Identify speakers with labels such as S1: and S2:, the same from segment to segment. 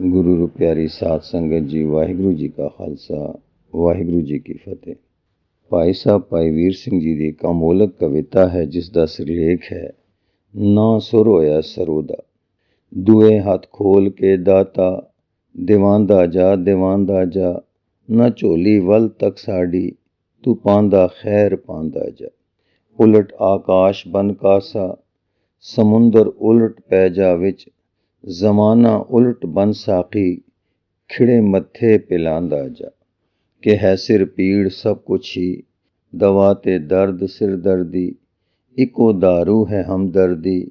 S1: ਗੁਰੂ ਰੂ ਪਿਆਰੀ ਸਾਧ ਸੰਗਤ ਜੀ, ਵਾਹਿਗੁਰੂ ਜੀ ਕਾ ਖਾਲਸਾ, ਵਾਹਿਗੁਰੂ ਜੀ ਕੀ ਫਤਿਹ। ਭਾਈ ਸਾਹਿਬ, ਭਾਈ ਵੀਰ ਸਿੰਘ ਜੀ ਦੀ ਇੱਕ ਅਮੋਲਕ ਕਵਿਤਾ ਹੈ, ਜਿਸ ਦਾ ਸਿਰਲੇਖ ਹੈ, ਨਾ ਸੁਰ ਹੋਇਆ ਸਰੋਦਾ, ਦੂਏ ਹੱਥ ਖੋਲ ਕੇ ਦਾਤਾ ਦਿਵਾਂਦਾ ਜਾ ਦਿਵਾਂਦਾ ਜਾ, ਨਾ ਝੋਲੀ ਵੱਲ ਤੱਕ ਸਾਡੀ, ਤੂੰ ਪਾਂਦਾ ਖੈਰ ਪਾਂਦਾ ਜਾ। ਉਲਟ ਆਕਾਸ਼ ਬਨ ਕਾਸਾ, ਸਮੁੰਦਰ ਉਲਟ ਪੈ ਜਾ ਵਿੱਚ ਜ਼ਮਾਨਾ ਉਲਟ ਬਨ ਸਾਕੀ ਖਿੜੇ ਮੱਥੇ ਪਿਲਾਂਦਾ ਜਾ। ਕਿ ਹੈ ਸਿਰ ਪੀੜ ਸਭ ਕੁਛ ਹੀ, ਦਵਾ ਤੇ ਦਰਦ ਸਿਰ ਦਰਦੀ, ਇੱਕੋ दारू ਹੈ ਹਮਦਰਦੀ,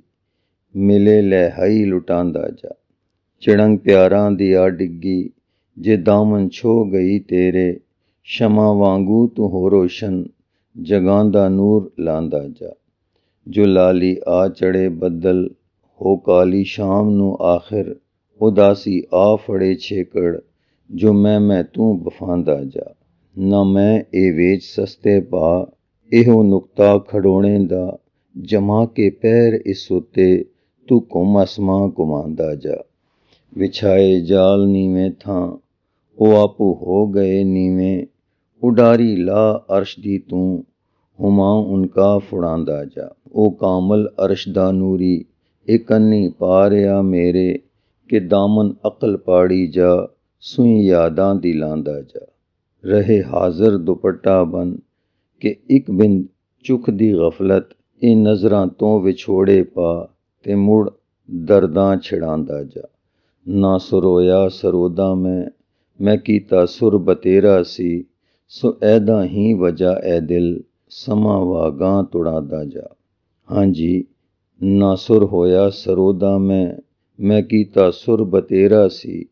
S1: ਮਿਲੇ ਲੈ ਹਈ ਲੁਟਾਂਦਾ ਜਾ। ਚਿੜੰਗ ਪਿਆਰਾਂ ਦੀ ਆ ਡਿੱਗੀ, ਜੇ ਦਾਮਨ ਛੋ ਗਈ ਤੇਰੇ, ਸ਼ਮਾ ਵਾਂਗੂ ਤੂੰ ਹੋ ਰੋਸ਼ਨ ਜਗਾਂ ਦਾ ਨੂਰ ਲਾਂਦਾ ਜਾ। ਜੋ ਲਾਲੀ ਆ ਚੜੇ ਬੱਦਲ ਹੋ ਕਾਲੀ ਸ਼ਾਮ ਨੂੰ ਆਖਿਰ ਉਦਾਸੀ ਆ ਫੜੇ ਛੇਕੜ, ਜੋ ਮੈਂ ਮੈਂ ਤੂੰ ਬਫਾਂਦਾ ਜਾ। ਨਾ ਮੈਂ ਇਹ ਵੇਚ ਸਸਤੇ ਪਾ, ਇਹੋ ਨੁਕਤਾ ਖੜੋਣੇ ਦਾ। ਜਮਾ ਕੇ ਪੈਰ ਇਸ ਉਤੇ, ਤੂੰ ਘੁੰਮ ਅਸਮਾਂ ਘੁਮਾਂਦਾ ਜਾ। ਵਿਛਾਏ ਜਾਲ ਨੀਵੇਂ ਥਾਂ, ਉਹ ਆਪੂ ਹੋ ਗਏ ਨੀਵੇਂ। ਉਡਾਰੀ ਲਾ ਅਰਸ਼ ਦੀ ਤੂੰ ਹੁਮਾ ਉਨਕਾ ਫੁੜਾਂਦਾ ਜਾ। ਉਹ ਕਾਮਲ ਅਰਸ਼ ਦਾ ਨੂਰੀ ਇਕੰਨੀ ਪਾਰਿਆ ਮੇਰੇ ਕਿ ਦਾਮਨ ਅਕਲ ਪਾੜੀ ਜਾ, ਸੂਈ ਯਾਦਾਂ ਦੀ ਲਾਂਦਾ ਜਾ। ਰਹੇ ਹਾਜ਼ਰ ਦੁਪੱਟਾ ਬਨ ਕਿ ਇੱਕ ਬਿੰਦ ਚੁੱਕ ਦੀ ਗਫਲਤ, ਇਹ ਨਜ਼ਰਾਂ ਤੋਂ ਵਿਛੋੜੇ ਪਾ ਤੇ ਮੁੜ ਦਰਦਾਂ ਛਿੜਾਂਦਾ ਜਾ। ਨਾ ਸਰੋਇਆ ਸਰੋਦਾ ਮੈਂ ਮੈਂ ਕੀਤਾ ਸੁਰ ਬਤੇਰਾ ਸੀ, ਸੋ ਐਦਾ ਹੀ ਵਜਾ ਐ ਦਿਲ, ਸਮਾਂ ਵਾਗਾ ਤੁੜਾਦਾ ਜਾ। ਹਾਂਜੀ ਨਾ ਸੁਰ ਹੋਇਆ ਸਰੋਦਾ ਮੈਂ ਮੈਂ ਕੀਤਾ ਸੁਰ ਬਤੇਰਾ ਸੀ।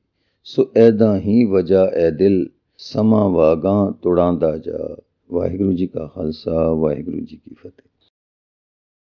S1: ਸੋ ਐਦਾ ਹੀ ਵਜਾ ਐ ਦਿਲ, ਸਮਾਂ ਵਾਗਾਂ ਤੁੜਾਂਦਾ ਜਾ। ਵਾਹਿਗੁਰੂ ਜੀ ਕਾ ਖਾਲਸਾ, ਵਾਹਿਗੁਰੂ ਜੀ ਕੀ ਫਤਿਹ।